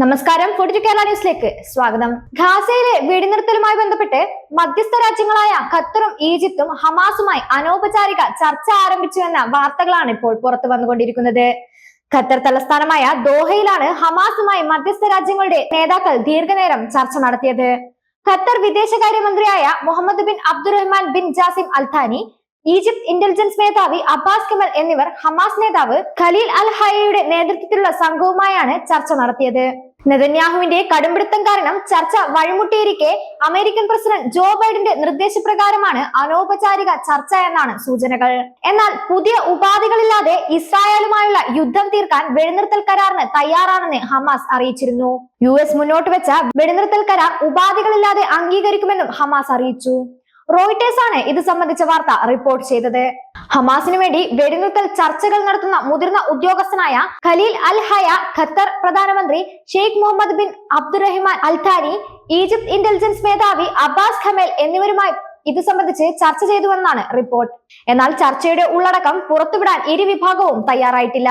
നമസ്കാരം. ഫോർട്ടി കേരള ന്യൂസിലേക്ക് സ്വാഗതം. ഖാസയിലെ വെടിനിർത്തലുമായി ബന്ധപ്പെട്ട് മധ്യസ്ഥ രാജ്യങ്ങളായ ഖത്തറും ഈജിപ്തും ഹമാസുമായി അനൗപചാരിക ചർച്ച ആരംഭിച്ചു എന്ന വാർത്തകളാണ് ഇപ്പോൾ പുറത്തു വന്നുകൊണ്ടിരിക്കുന്നത്. ഖത്തർ തലസ്ഥാനമായ ദോഹയിലാണ് ഹമാസുമായി മധ്യസ്ഥ രാജ്യങ്ങളുടെ നേതാക്കൾ ദീർഘനേരം ചർച്ച നടത്തിയത്. Qatar വിദേശകാര്യമന്ത്രിയായ Mohammed bin Abdulrahman bin Jassim Al Thani Egypt intelligence മേധാവി അബ്ബാസ് കമൽ എന്നിവർ ഹമാസ് നേതാവ് ഖലീൽ അൽ ഹയയുടെ നേതൃത്വത്തിലുള്ള സംഘവുമായാണ് ചർച്ച നടത്തിയത്. നെതന്യാഹുവിന്റെ കടുംപിടുത്തം കാരണം ചർച്ച വഴിമുട്ടിയിരിക്കെ അമേരിക്കൻ പ്രസിഡന്റ് ജോ ബൈഡന്റെ നിർദ്ദേശപ്രകാരമാണ് അനൗപചാരിക ചർച്ച എന്നാണ് സൂചനകൾ. എന്നാൽ പുതിയ ഉപാധികളില്ലാതെ ഇസ്രായേലുമായുള്ള യുദ്ധം തീർക്കാൻ വെടിനിർത്തൽ കരാറിന് തയ്യാറാണെന്ന് ഹമാസ് അറിയിച്ചിരുന്നു. യു മുന്നോട്ട് വെച്ച വെടിനിർത്തൽ കരാർ ഉപാധികളില്ലാതെ അംഗീകരിക്കുമെന്നും ഹമാസ് അറിയിച്ചു. റോയിട്ടേഴ്സ് ആണ് ഇത് സംബന്ധിച്ച വാർത്ത റിപ്പോർട്ട് ചെയ്തത്. ഹമാസിനു വേണ്ടി വെടിനിർത്തൽ ചർച്ചകൾ നടത്തുന്ന മുതിർന്ന ഉദ്യോഗസ്ഥനായ ഖലീൽ അൽ ഹയ ഖത്തർ പ്രധാനമന്ത്രി Sheikh Mohammed bin Abdulrahman Al Thani Egypt intelligence മേധാവി അബ്ബാസ് ഖമേൽ എന്നിവരുമായി ഇത് സംബന്ധിച്ച് ചർച്ച ചെയ്തുവെന്നാണ് റിപ്പോർട്ട്. എന്നാൽ ചർച്ചയുടെ ഉള്ളടക്കം പുറത്തുവിടാൻ ഇരു വിഭാഗവും തയ്യാറായിട്ടില്ല.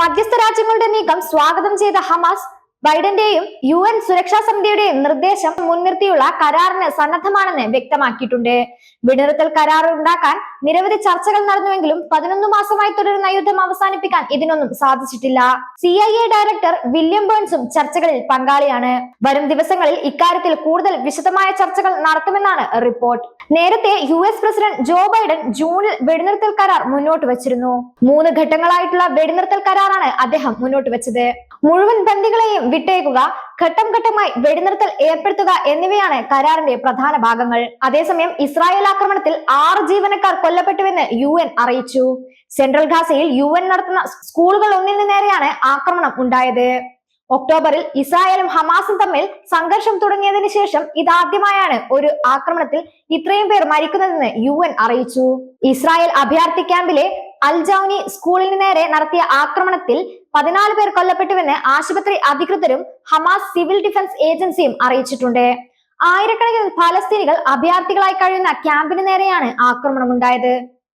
മധ്യസ്ഥ രാജ്യങ്ങളുടെ നീക്കം സ്വാഗതം ചെയ്ത ഹമാസ് ബൈഡന്റെയും യു എൻ സുരക്ഷാ സമിതിയുടെയും നിർദ്ദേശം മുൻനിർത്തിയുള്ള കരാറിന് സന്നദ്ധമാണെന്ന് വ്യക്തമാക്കിയിട്ടുണ്ട്. വെടിനിർത്തൽ കരാർ ഉണ്ടാക്കാൻ നിരവധി ചർച്ചകൾ നടന്നുവെങ്കിലും പതിനൊന്ന് മാസമായി തുടരുന്ന യുദ്ധം അവസാനിപ്പിക്കാൻ ഇതിനൊന്നും സാധിച്ചിട്ടില്ല. C I A director William ബേൺസും ചർച്ചകളിൽ പങ്കാളിയാണ്. വരും ദിവസങ്ങളിൽ ഇക്കാര്യത്തിൽ കൂടുതൽ വിശദമായ ചർച്ചകൾ നടത്തുമെന്നാണ് റിപ്പോർട്ട്. നേരത്തെ U S president Joe Biden ജൂണിൽ വെടിനിർത്തൽ കരാർ മുന്നോട്ട് വച്ചിരുന്നു. മൂന്ന് ഘട്ടങ്ങളായിട്ടുള്ള വെടിനിർത്തൽ കരാറാണ് അദ്ദേഹം മുന്നോട്ട് വെച്ചത്. മുഴുവൻ ബന്ദികളെയും വിട്ടേക്കുക ഘട്ടം ഘട്ടമായി വെടിനിർത്തൽ ഏർപ്പെടുത്തുക എന്നിവയാണ് കരാറിന്റെ പ്രധാന ഭാഗങ്ങൾ. അതേസമയം ഇസ്രായേൽ ആക്രമണത്തിൽ ആറ് ജീവനക്കാർ കൊല്ലപ്പെട്ടുവെന്ന് യു എൻ അറിയിച്ചു. സെൻട്രൽ ഗാസയിൽ യു എൻ നടത്തുന്ന സ്കൂളുകൾ ഒന്നിനു നേരെയാണ് ആക്രമണം ഉണ്ടായത്. ഒക്ടോബറിൽ ഇസ്രായേലും ഹമാസും തമ്മിൽ സംഘർഷം തുടങ്ങിയതിനു ശേഷം ഇതാദ്യമായാണ് ഒരു ആക്രമണത്തിൽ ഇത്രയും പേർ മരിക്കുന്നതെന്ന് യു അറിയിച്ചു. ഇസ്രായേൽ അഭയാർത്ഥി ക്യാമ്പിലെ അൽജൌനി സ്കൂളിന് നേരെ നടത്തിയ ആക്രമണത്തിൽ പതിനാല് പേർ കൊല്ലപ്പെട്ടുവെന്ന് ആശുപത്രി അധികൃതരും ഹമാസ് സിവിൽ ഡിഫൻസ് ഏജൻസിയും അറിയിച്ചിട്ടുണ്ട്. ആയിരക്കണക്കിന് ഫലസ്തീനികൾ അഭയാർത്ഥികളായി കഴിയുന്ന ക്യാമ്പിന് നേരെയാണ് ആക്രമണം ആക്രമണമുണ്ടായത്.